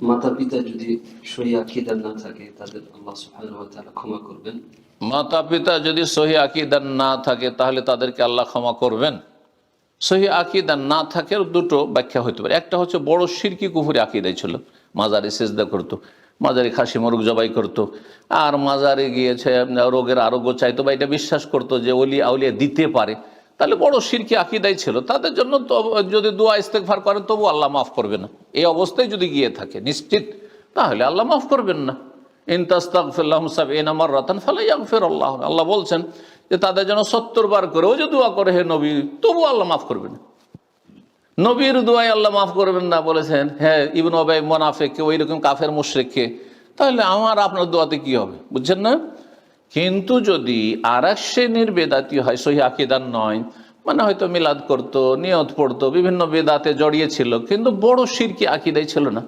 মাতা পিতা যদি সহি আকিদার না থাকে, তাদের আল্লাহ সুবহানাহু ক্ষমা করবেন। মাতা পিতা যদি সহি আকিদার না থাকে, তাহলে তাদেরকে আল্লাহ ক্ষমা করবেন। সহি আকিদার না থাকে দুটো ব্যাখ্যা হতে পারে। একটা হচ্ছে বড় সিরকি কুফুরি আকিদাই ছিল। মাজারে সেজদা করতো, মাজারে খাসি মরুক জবাই করতো, আর মাজারে গিয়েছে, রোগের আরোগ্য চাইতো বা এটা বিশ্বাস করতো যে অলি আউলিয়া দিতে পারে। তাহলে বড় সিরকি আকিদাই ছিল। তাদের জন্য যদি দোয়া ইস্তেকভার করেন, তবু আল্লাহ মাফ করবে না। এই অবস্থায় যদি গিয়ে থাকে, নিশ্চিত, তাহলে আল্লাহ মাফ করবেন না। ইনতাস্তাকফিল্লাহসাব রতন ফালাই ফের আল্লাহ। আল্লাহ বলছেন যে তাদের জন্য সত্তর বার করেও যে দোয়া করে হে নবী, তবু আল্লাহ মাফ করবেন নবীর দোয়াই আল্লাহ মাফ করবেন না বলেছেন হ্যাঁ ইবন ওবাই মোনাফেককে ওই রকম কাফের মুশ্রেককে। তাহলে আমার আপনার দোয়াতে কি হবে? বুঝছেন না? কিন্তু যদি আর এক শ্রেণির বেদাতি হয়, সহি আকিদার নয় মানে হয়তো মিলাদ করতো, নিয়ত পড়তো, বিভিন্ন বেদাতে জড়িয়েছিল কিন্তু বড় সিরকি আকিদাই ছিল না।